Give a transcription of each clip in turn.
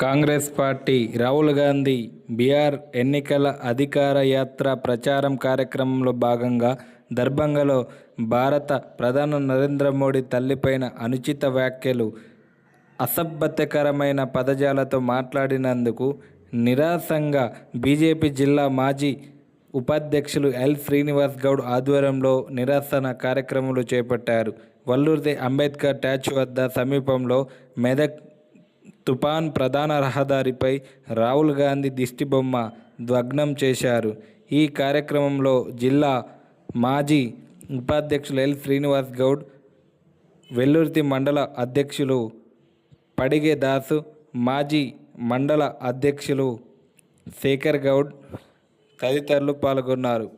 Congress party Rahul Gandhi Bihar ఎన్నికల అధికార యాత్ర ప్రచారం కార్యక్రమంలో భాగంగా దర్భంగలో భారత ప్రధాని నరేంద్ర మోడీ తల్లిపైన అనుచిత వ్యాఖ్యలు అసభ్యకరమైన పదజాలతో మాట్లాడినందుకు నిరాశంగా బీజేపీ జిల్లా మాజీ ఉపాధ్యక్షులు ఎల్ శ్రీనివాస్ గౌడ్ ఆధ్వర్యంలో నిరసన కార్యక్రమాలు చేపట్టారు. వల్లూరి అంబేద్కర్ ట్యాచ్ వద్ద సమీపంలో మెదక్ తుపాన్ ప్రధాన రహదారిపై రాహుల్ గాంధీ దిష్టిబొమ్మ ధ్వగ్నం చేశారు. ఈ కార్యక్రమంలో జిల్లా మాజీ ఉపాధ్యక్షులు ఎల్. శ్రీనివాస్ గౌడ్ వెల్లుర్తి మండల అధ్యక్షులు పడిగే దాసు మాజీ మండల అధ్యక్షులు శేఖర్ గౌడ్ తదితరులు పాల్గొన్నారు.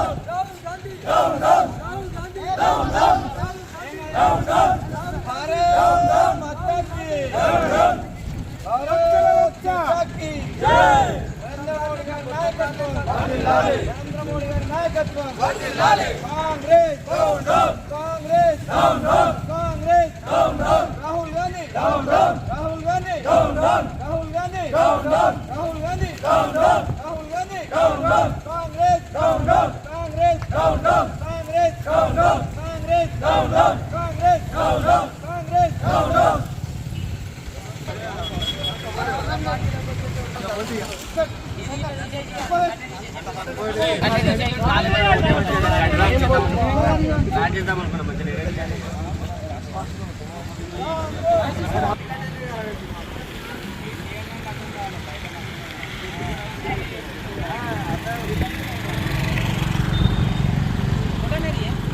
కాంగ్రెస్ కాంగ్రెస్ కాంగ్రెస్ రాహుల్ గాంధీ రాహుల్ గాంధీ రాహుల్ గాంధీ రాహుల్ గాంధీ రాహుల్ గాంధీ కాంగ్రెస్ కాంగ్రెస్ కాంగ్రెస్ కాంగ్రెస్ కాంగ్రెస్ కాంగ్రెస్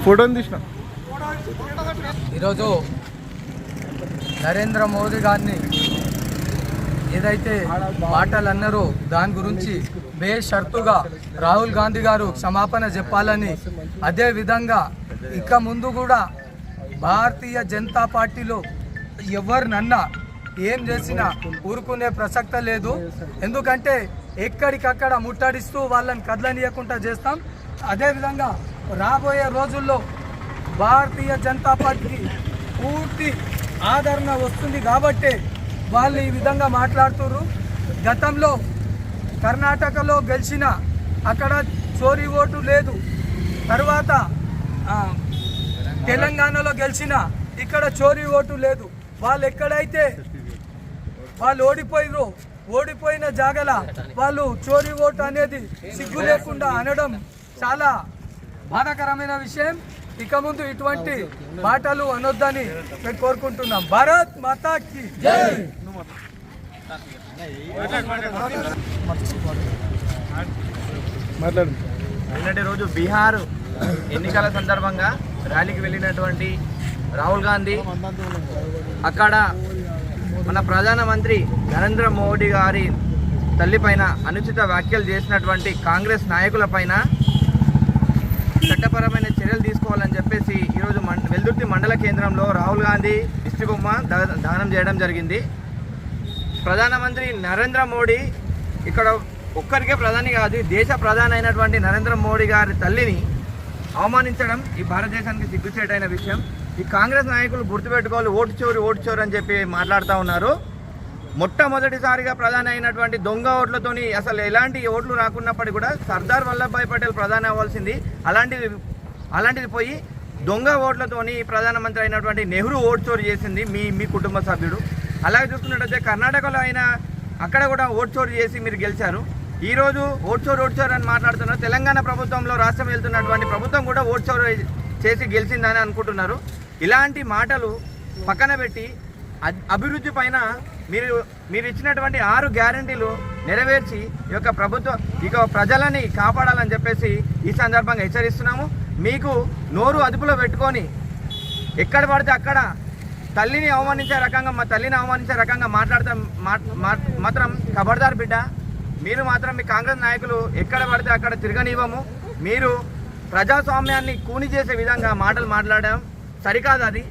ఫోటోని తీసిన? ఈరోజు నరేంద్ర మోదీ గారిని ఏదైతే మాటలు అన్నారో దాని గురించి బేషరతుగా రాహుల్ గాంధీ గారు క్షమాపణ చెప్పాలని అదేవిధంగా ఇక ముందు కూడా భారతీయ జనతా పార్టీలో ఎవరినన్నా ఏం చేసినా ఊరుకునే ప్రసక్త లేదు. ఎందుకంటే ఎక్కడికక్కడ ముట్టడిస్తూ వాళ్ళని కదలనీయకుండా చేస్తాం. అదేవిధంగా రాబోయే రోజుల్లో భారతీయ జనతా పార్టీకి పూర్తి ఆదరణ వస్తుంది కాబట్టే వాళ్ళు ఈ విధంగా మాట్లాడుతున్నారు గతంలో కర్ణాటకలో గెలిచిన అక్కడ చోరీ ఓటు లేదు. తర్వాత తెలంగాణలో గెలిచిన ఇక్కడ చోరీ ఓటు లేదు. వాళ్ళు ఎక్కడైతే వాళ్ళు ఓడిపోయారు ఓడిపోయిన జాగల వాళ్ళు చోరీ ఓటు అనేది సిగ్గు లేకుండా అనడం చాలా బాధాకరమైన విషయం. ఇక ముందు ఇటువంటి మాటలు అనొద్దని మేము కోరుకుంటున్నాం. భారత్ మాతాకి మాట్లాడు. నిన్నటి రోజు బీహార్ ఎన్నికల సందర్భంగా ర్యాలీకి వెళ్ళినటువంటి రాహుల్ గాంధీ అక్కడ మన ప్రధానమంత్రి నరేంద్ర మోడీ గారి తల్లిపైన అనుచిత వ్యాఖ్యలు చేసినటువంటి కాంగ్రెస్ నాయకులపైన చట్టపరమైన చర్యలు తీసుకోవాలని చెప్పేసి ఈరోజు మం వెల్దుర్తి మండల కేంద్రంలో రాహుల్ గాంధీ దిష్టిబొమ్మ దానం చేయడం జరిగింది. ప్రధానమంత్రి నరేంద్ర మోడీ ఇక్కడ ఒక్కరికే ప్రధాని కాదు దేశ ప్రధాని అయినటువంటి నరేంద్ర మోడీ గారి తల్లిని అవమానించడం ఈ భారతదేశానికి సిగ్గుచేటైన విషయం. ఈ కాంగ్రెస్ నాయకులు గుర్తుపెట్టుకోవాలి ఓటు చోరు ఓటు చోరు అని చెప్పి మాట్లాడుతూ ఉన్నారు. మొట్టమొదటిసారిగా ప్రధాని అయినటువంటి దొంగ ఓట్లతోని అసలు ఎలాంటి ఓట్లు రాకున్నప్పటికీ కూడా సర్దార్ వల్లభాయ్ పటేల్ ప్రధాని అవ్వాల్సింది. అలాంటిది అలాంటిది పోయి దొంగ ఓట్లతోని ప్రధానమంత్రి అయినటువంటి నెహ్రూ ఓటు చోరు చేసింది మీ మీ కుటుంబ సభ్యుడు. అలాగే చూసుకున్నట్టయితే కర్ణాటకలో అయినా అక్కడ కూడా ఓటు చోరు చేసి మీరు గెలిచారు. ఈరోజు రోజు ఓటు చోరు ఓటు చోరు అని మాట్లాడుతున్నారు. తెలంగాణ ప్రభుత్వంలో రాష్ట్రం వెళ్తున్నటువంటి ప్రభుత్వం కూడా ఓటు చోరు చేసి గెలిచిందని అనుకుంటున్నారు. ఇలాంటి మాటలు పక్కన పెట్టి అభివృద్ధి పైన మీరు మీరు ఇచ్చినటువంటి ఆరు గ్యారంటీలు నెరవేర్చి ఈ యొక్క ప్రభుత్వం ఇక ప్రజలని కాపాడాలని చెప్పేసి ఈ సందర్భంగా హెచ్చరిస్తున్నాము. మీకు నోరు అదుపులో పెట్టుకొని ఎక్కడ పడితే అక్కడ తల్లిని అవమానించే రకంగా మా తల్లిని అవమానించే రకంగా మాట్లాడతా మాత్రం ఖబర్దార్ బిడ్డ. మీరు మాత్రం మీ కాంగ్రెస్ నాయకులు ఎక్కడ పడితే అక్కడ తిరగనివ్వము. మీరు ప్రజాస్వామ్యాన్ని కూని చేసే విధంగా మాటలు మాట్లాడడం సరికాదు అది.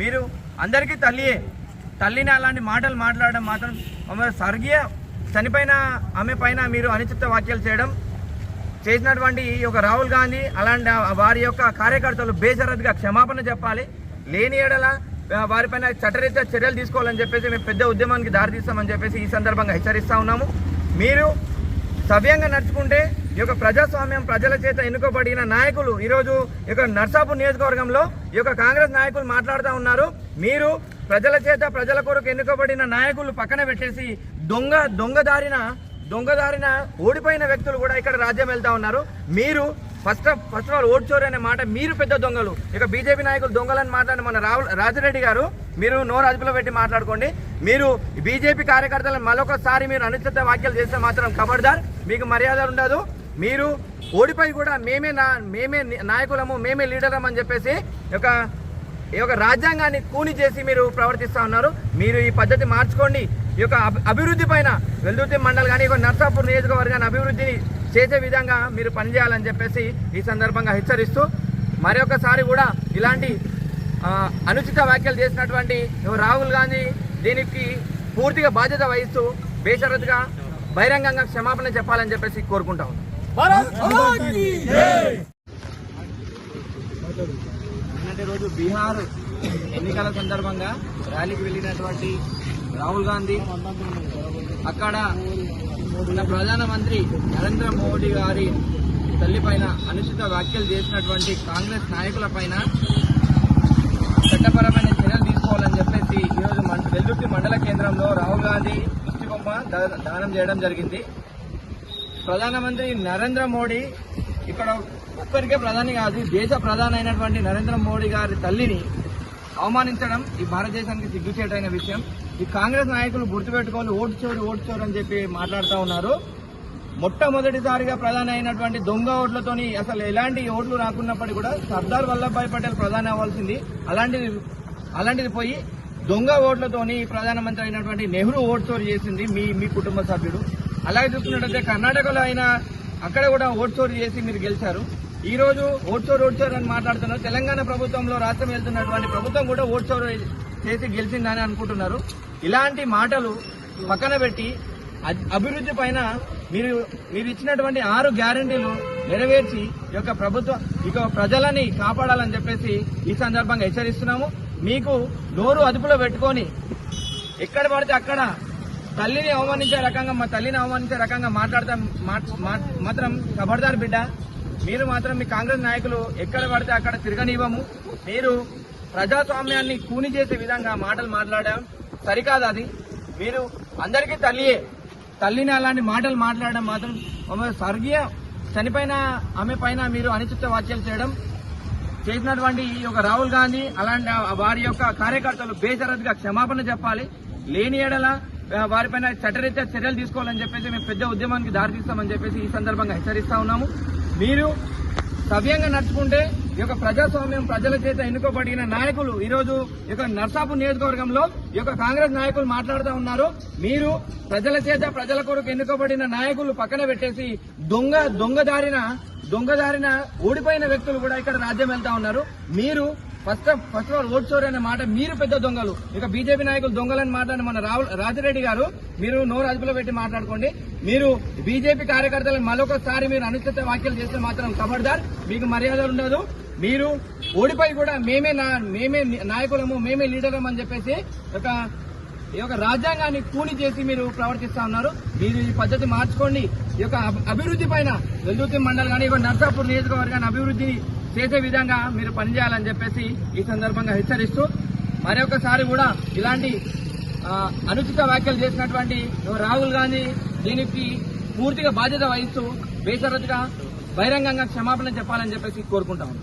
మీరు అందరికీ తల్లియే. తల్లిని అలాంటి మాటలు మాట్లాడడం మాత్రం స్వర్గీయ చనిపోయిన ఆమె పైన మీరు అనుచిత వ్యాఖ్యలు చేయడం చేసినటువంటి ఈ యొక్క రాహుల్ గాంధీ అలాంటి వారి యొక్క కార్యకర్తలు బేషరత్గా క్షమాపణ చెప్పాలి. లేని ఎడల వారిపైన చట్టరీత్యా చర్యలు తీసుకోవాలని చెప్పేసి మేము పెద్ద ఉద్యమానికి దారితీస్తామని చెప్పేసి ఈ సందర్భంగా హెచ్చరిస్తూ ఉన్నాము మీరు సవ్యంగా నడుచుకుంటే ఈ యొక్క ప్రజాస్వామ్యం ప్రజల చేత ఎన్నుకోబడిన నాయకులు ఈరోజు ఈ యొక్క నర్సాపూర్ నియోజకవర్గంలో ఈ యొక్క కాంగ్రెస్ నాయకులు మాట్లాడుతూ ఉన్నారు. మీరు ప్రజల చేత ప్రజల కొరకు ఎన్నుకోబడిన నాయకులు పక్కన పెట్టేసి దొంగ దొంగదారిన దొంగదారిన ఓడిపోయిన వ్యక్తులు కూడా ఇక్కడ రాజ్యం వెళ్తా ఉన్నారు. మీరు first of first of all ఓడ్చోరు అనే మాట మీరు పెద్ద దొంగలు. ఇక బీజేపీ నాయకులు దొంగలని మాట్లాడిన మన రాహుల్ రాజిరెడ్డి గారు మీరు నోరు అదుపులో పెట్టి మాట్లాడుకోండి. మీరు బీజేపీ కార్యకర్తలను మరొకసారి మీరు అనుచిత వ్యాఖ్యలు చేస్తే మాత్రం కబడ్దార్. మీకు మర్యాద ఉండదు. మీరు ఓడిపోయి కూడా మేమే నా మేమే నాయకులము మేమే లీడరం అని చెప్పేసి ఒక ఈ యొక్క రాజ్యాంగాన్ని కూని చేసి మీరు ప్రవర్తిస్తూ ఉన్నారు. మీరు ఈ పద్ధతి మార్చుకోండి. ఈ యొక్క అభివృద్ధి పైన వెల్దుర్తి మండల్ కానీ ఈ యొక్క నర్సాపూర్ నియోజకవర్గాన్ని అభివృద్ధిని చేసే విధంగా మీరు పనిచేయాలని చెప్పేసి ఈ సందర్భంగా హెచ్చరిస్తూ మరొకసారి కూడా ఇలాంటి అనుచిత వ్యాఖ్యలు చేసినటువంటి రాహుల్ గాంధీ దీనికి పూర్తిగా బాధ్యత వహిస్తూ బేషరతుగా బహిరంగంగా క్షమాపణ చెప్పాలని చెప్పేసి కోరుకుంటా ఉన్నాం. నిన్నటి రోజు బీహార్ ఎన్నికల సందర్భంగా ర్యాలీకి వెళ్ళినటువంటి రాహుల్ గాంధీ అక్కడ మన ప్రధానమంత్రి నరేంద్ర మోడీ గారి తల్లిపైన అనుచిత వ్యాఖ్యలు చేసినటువంటి కాంగ్రెస్ నాయకుల పైన చట్టపరమైన చర్యలు తీసుకోవాలని చెప్పేసి ఈరోజు వెల్లుర్తి మండల కేంద్రంలో రాహుల్ గాంధీ దిష్టిబొమ్మ బొమ్మ దానం చేయడం జరిగింది. ప్రధానమంత్రి నరేంద్ర మోడీ ఇక్కడ ఒక్కరికే ప్రధాని కాదు దేశ ప్రధాని అయినటువంటి నరేంద్ర మోడీ గారి తల్లిని అవమానించడం ఈ భారతదేశానికి సిగ్గుచేటైన విషయం. ఈ కాంగ్రెస్ నాయకులు గుర్తుపెట్టుకోవాలి ఓటు చోరు ఓటు చోరు అని చెప్పి మాట్లాడుతూ ఉన్నారు. మొట్టమొదటిసారిగా ప్రధాని అయినటువంటి దొంగ ఓట్లతోని అసలు ఎలాంటి ఓట్లు రాకున్నప్పటికీ కూడా సర్దార్ వల్లభాయ్ పటేల్ ప్రధాని అవ్వాల్సింది. అలాంటిది అలాంటిది పోయి దొంగ ఓట్లతోని ప్రధానమంత్రి అయినటువంటి నెహ్రూ ఓటు చోరు చేసింది మీ మీ కుటుంబ సభ్యుడు. అలాగే చూసుకున్నట్లయితే కర్ణాటకలో అయినా అక్కడ కూడా ఓటు చోరు చేసి మీరు గెలిచారు. ఈ రోజు ఓటు చోరు చోరు అని మాట్లాడుతున్నారు. తెలంగాణ ప్రభుత్వంలో రాష్ట్రం వెళ్తున్నటువంటి ప్రభుత్వం కూడా ఓట్ చోరు చేసి గెలిచిందని అనుకుంటున్నారు. ఇలాంటి మాటలు పక్కన పెట్టి అ- అభివృద్ధి పైన మీరు మీరు ఇచ్చినటువంటి ఆరు గ్యారంటీలు నెరవేర్చి ఈ యొక్క ప్రభుత్వం ఇక ప్రజలని కాపాడాలని చెప్పేసి ఈ సందర్భంగా హెచ్చరిస్తున్నాము. మీకు నోరు అదుపులో పెట్టుకొని ఎక్కడ పడితే అక్కడ తల్లిని అవమానించే రకంగా మా తల్లిని అవమానించే రకంగా మాట్లాడతాం. మాత్రం ఖబర్దార్ బిడ్డ. మీరు మాత్రం మీ కాంగ్రెస్ నాయకులు ఎక్కడ పడితే అక్కడ తిరగనివ్వము. మీరు ప్రజాస్వామ్యాన్ని కూని చేసే విధంగా మాటలు మాట్లాడడం సరికాదు అది. మీరు అందరికీ తల్లియే. తల్లిని అలాంటి మాటలు మాట్లాడడం మాత్రం ఆమె స్వర్గీయ చనిపోయిన ఆమె పైన మీరు అనుచిత వ్యాఖ్యలు చేయడం చేసినటువంటి ఈ యొక్క రాహుల్ గాంధీ అలాంటి వారి యొక్క కార్యకర్తలు బేషరత్గా క్షమాపణ చెప్పాలి. లేని ఎడల వారిపైన చట్టరీత్యా చర్యలు తీసుకోవాలని చెప్పేసి మేము పెద్ద ఉద్యమానికి దారితీస్తామని చెప్పేసి ఈ సందర్భంగా హెచ్చరిస్తా ఉన్నాము. మీరు సవ్యంగా నడుచుకుంటే ఈ యొక్క ప్రజాస్వామ్యం ప్రజల చేత ఎన్నుకోబడిన నాయకులు ఈరోజు ఈ యొక్క నర్సాపూర్ నియోజకవర్గంలో ఈ యొక్క కాంగ్రెస్ నాయకులు మాట్లాడుతూ ఉన్నారు. మీరు ప్రజల చేత ప్రజల కొరకు ఎన్నుకోబడిన నాయకులు పక్కన పెట్టేసి దొంగ దొంగదారిన దొంగదారిన ఓడిపోయిన వ్యక్తులు కూడా ఇక్కడ రాజ్యం వెళ్తా ఉన్నారు. మీరు first first of all vote చోర్ అనే మాట మీరు పెద్ద దొంగలు. ఇక బీజేపీ నాయకులు దొంగలని మాట్లాడిన మన రాహుల్ రాజిరెడ్డి గారు మీరు నోరు అదుపులో పెట్టి మాట్లాడుకోండి. మీరు బీజేపీ కార్యకర్తలను మరొకసారి మీరు అనుచిత వ్యాఖ్యలు చేస్తే మాత్రం ఖబర్దార్ మీకు మర్యాద ఉండదు. మీరు ఓడిపోయి కూడా మేమే నా- మేమే నాయకులము మేమే లీడర్లం అని చెప్పేసి ఒక ఈ యొక్క రాజ్యాంగాన్ని కూని చేసి మీరు ప్రవర్తిస్తా ఉన్నారు. మీరు ఈ పద్ధతి మార్చుకోండి. ఈ యొక్క అభివృద్ధి పైన వెల్దుర్తి మండలి కానీ ఇక నర్సాపూర్ నియోజకవర్గాన్ని అభివృద్ధిని చేసే విధంగా మీరు పనిచేయాలని చెప్పేసి ఈ సందర్భంగా హెచ్చరిస్తూ మరొకసారి కూడా ఇలాంటి అనుచిత వ్యాఖ్యలు చేసినటువంటి రాహుల్ గాంధీ దీనికి పూర్తిగా బాధ్యత వహిస్తూ బేసరతుగా బహిరంగంగా క్షమాపణ చెప్పాలని చెప్పేసి కోరుకుంటాము